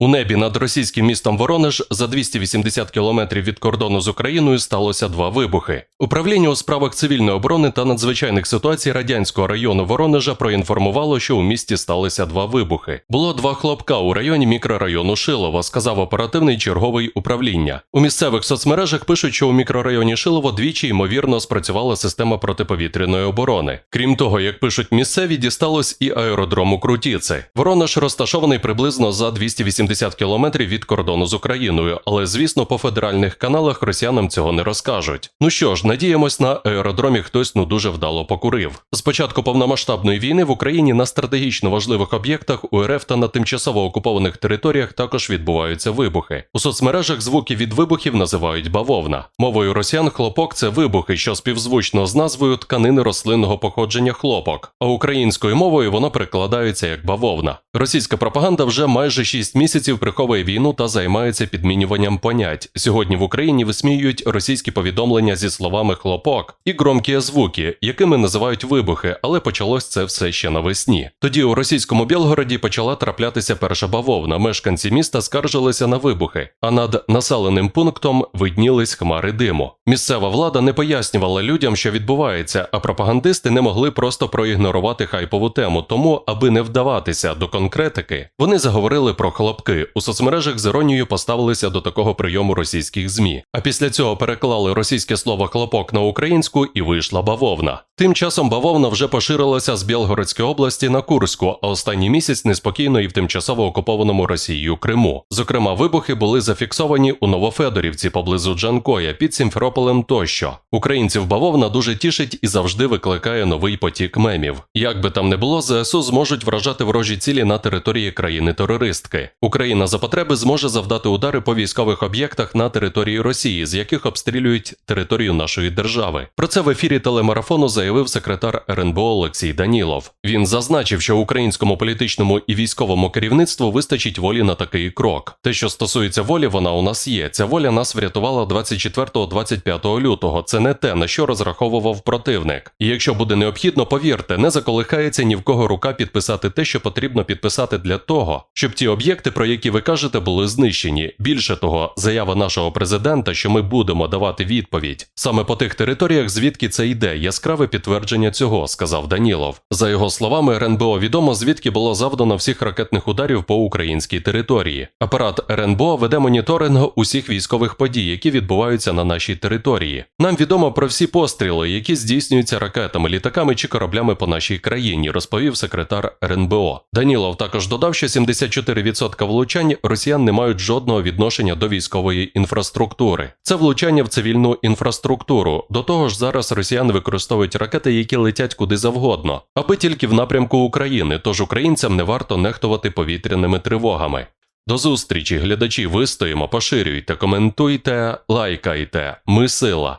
У небі над російським містом Воронеж за 280 кілометрів від кордону з Україною сталося два вибухи. Управління у справах цивільної оборони та надзвичайних ситуацій радянського району Воронежа проінформувало, що у місті сталося два вибухи. Було два хлопка у районі мікрорайону Шилово, сказав оперативний черговий управління. У місцевих соцмережах пишуть, що у мікрорайоні Шилово двічі ймовірно спрацювала система протиповітряної оборони. Крім того, як пишуть місцеві, дісталось і аеродрому Крутіци. Воронеж розташований приблизно за 280 кілометрів від кордону з Україною, але звісно, по федеральних каналах росіянам цього не розкажуть. Ну що ж, надіємось, на аеродромі хтось ну дуже вдало покурив. З початку повномасштабної війни в Україні на стратегічно важливих об'єктах у РФ та на тимчасово окупованих територіях також відбуваються вибухи. У соцмережах звуки від вибухів називають бавовна. Мовою росіян хлопок це вибухи, що співзвучно з назвою тканини рослинного походження хлопок, а українською мовою воно перекладається як бавовна. Російська пропаганда вже майже 6 місяців приховує війну та займається підмінюванням понять. Сьогодні в Україні висміюють російські повідомлення зі словами хлопок і громкі звуки, якими називають вибухи, але почалось це все ще навесні. Тоді у російському Білгороді почала траплятися перша бавовна. Мешканці міста скаржилися на вибухи, а над населеним пунктом виднілись хмари диму. Місцева влада не пояснювала людям, що відбувається, а пропагандисти не могли просто проігнорувати хайпову тему. Тому, аби не вдаватися до конкретики, вони заговорили про хлопки. У соцмережах з іронією поставилися до такого прийому російських змі. А після цього переклали російське слово хлопок на українську і вийшла бавовна. Тим часом бавовна вже поширилася з Білгородської області на Курську, а останній місяць неспокійно і в тимчасово окупованому Росією Криму. Зокрема, вибухи були зафіксовані у Новофедорівці поблизу Джанкоя під Сімферополем тощо. Українців бавовна дуже тішить і завжди викликає новий потік мемів. Як би там не було, ЗСУ зможуть вражати ворожі цілі на території країни-терористки. Україна за потреби зможе завдати удари по військових об'єктах на території Росії, з яких обстрілюють територію нашої держави. Про це в ефірі телемарафону заявив секретар РНБО Олексій Данілов. Він зазначив, що українському політичному і військовому керівництву вистачить волі на такий крок. Те, що стосується волі, вона у нас є. Ця воля нас врятувала 24-25 лютого. Це не те, на що розраховував противник. І якщо буде необхідно, повірте, не заколихається ні в кого рука підписати те, що потрібно підписати для того, щоб ті об'єкти, які ви кажете, були знищені. Більше того, заява нашого президента, що ми будемо давати відповідь саме по тих територіях, звідки це йде, яскраве підтвердження цього, сказав Данілов. За його словами, РНБО відомо, звідки було завдано всіх ракетних ударів по українській території. Апарат РНБО веде моніторинг усіх військових подій, які відбуваються на нашій території. Нам відомо про всі постріли, які здійснюються ракетами, літаками чи кораблями по нашій країні, розповів секретар РНБО. Данілов також додав, що 74% влучань росіян не мають жодного відношення до військової інфраструктури. Це влучання в цивільну інфраструктуру. До того ж, зараз росіяни використовують ракети, які летять куди завгодно, аби тільки в напрямку України. Тож українцям не варто нехтувати повітряними тривогами. До зустрічі, глядачі, вистоїмо, поширюйте, коментуйте, лайкайте. Ми сила.